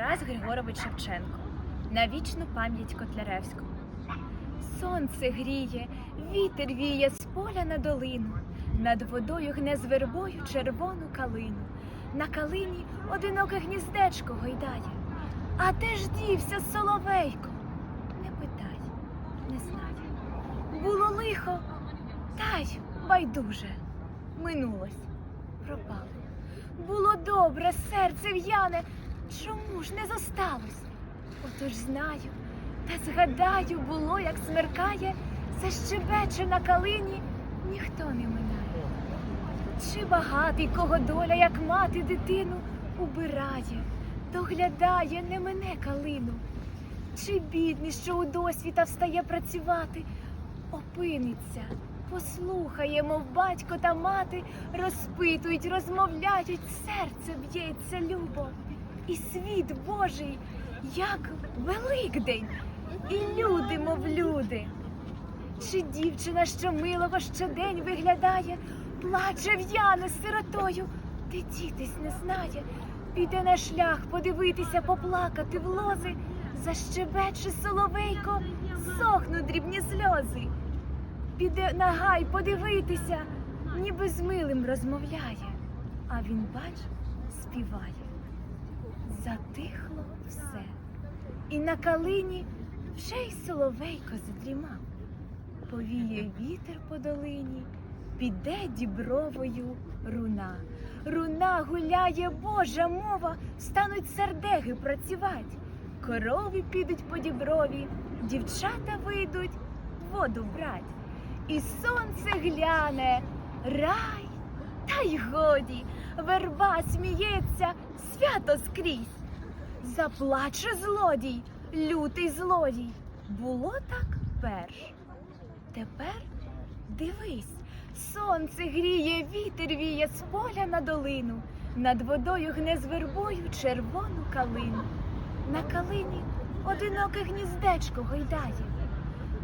Тарас Григорович Шевченко. На вічну пам'ять Котляревського. Сонце гріє, вітер віє з поля на долину. Над водою гне з вербою червону калину. На калині одиноке гніздечко гойдає. А де ж дівся соловейко? Не питай, не знає. Було лихо, та й байдуже. Минулось, пропало. Було добре, серце в'яне, чому ж не зосталось? Отож знаю, та згадаю, було, як смеркає, защебече на калині, ніхто не минає. Чи багатий, кого доля, як мати дитину, убирає, доглядає, не мене калину. Чи бідний, що у досвіта встає працювати, опиниться, послухає, мов батько та мати, розпитують, розмовляють, серце б'ється любо, і світ Божий, як Великдень, і люди, мов люди. Чи дівчина, що милого щодень виглядає, плаче в'яне сиротою, дитітись не знає, піде на шлях подивитися, поплакати в лози, защебече соловейко, сохнуть дрібні сльози. Піде на гай подивитися, ніби з милим розмовляє, а він, бач, співає. Затихло все, і на калині вже й соловейко задрімав. Повіє вітер по долині, піде дібровою руна. Руна гуляє Божа мова, стануть сердеги працювать. Корови підуть по діброві, дівчата вийдуть воду брать. І сонце гляне, рай, та й годі, верба сміється, свято скрізь. Заплаче злодій, лютий злодій. Було так перш. Тепер дивись, сонце гріє, вітер віє з поля на долину, над водою гне з вербою червону калину. На калині одиноке гніздечко гойдає.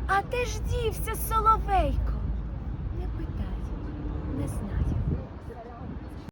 А де ж дівся соловейко?